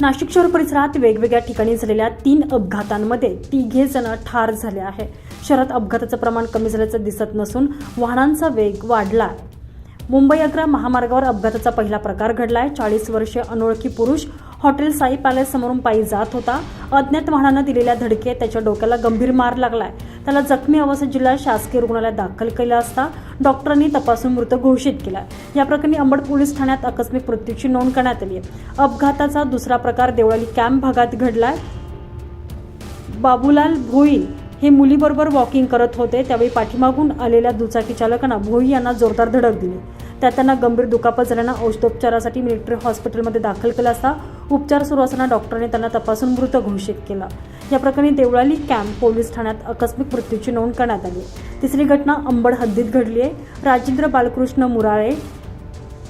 नाशिक शहर परिसरात वेगवेगळ्या ठिकाणी झालेल्या तीन अपघातांमध्ये तिघे जण ठार झाले आहे. शहरात अपघाताचं प्रमाण कमी झाल्याचं दिसत नसून वाहनांचा वेग वाढला मुंबई आग्रा महामार्गावर अपघाताचा पहिला प्रकार घडलाय. चाळीस वर्षीय अनोळखी पुरुष हॉटेल साई पॅलेस समोरून पायी जात होता. अज्ञात वाहनानं दिलेल्या धडकेत त्याच्या डोक्याला गंभीर मार लागलाय. त्याला जखमी अवस्थेत जिल्हा शासकीय रुग्णालयात दाखल केलं असता डॉक्टरांनी तपासून मृत घोषित केला या प्रकरणी अंबड पोलीस ठाण्यात आकस्मिक मृत्यूची नोंद करण्यात आली आहे. अपघाताचा दुसरा प्रकार देवळाली कॅम्प भागात घडलाय. बाबूलाल भोई हे मुलीबरोबर वॉकिंग करत होते. त्यावेळी पाठीमागून आलेल्या दुचाकी चालकांना भोई यांना जोरदार धडक दिली. त्यात त्यांना गंभीर दुखापत झाल्यानं औषधोपचारासाठी मिलिटरी हॉस्पिटलमध्ये दाखल केलं असता उपचार सुरू असताना डॉक्टरांनी त्यांना तपासून मृत घोषित केला. या प्रकरणी देवळाली कॅम्प पोलीस ठाण्यात आकस्मिक मृत्यूची नोंद करण्यात आली. तिसरी घटना अंबड हद्दीत घडली आहे. राजेंद्र बालकृष्ण मुराळे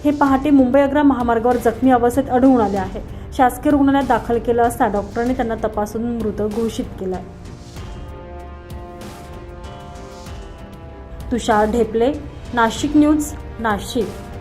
हे पहाटे मुंबई आग्रा महामार्गावर जखमी अवस्थेत आढळून आले आहे. शासकीय रुग्णालयात दाखल केलं असता डॉक्टरांनी त्यांना तपासून मृत घोषित केला तुषार ढेपले नाशिक न्यूज नाशिक.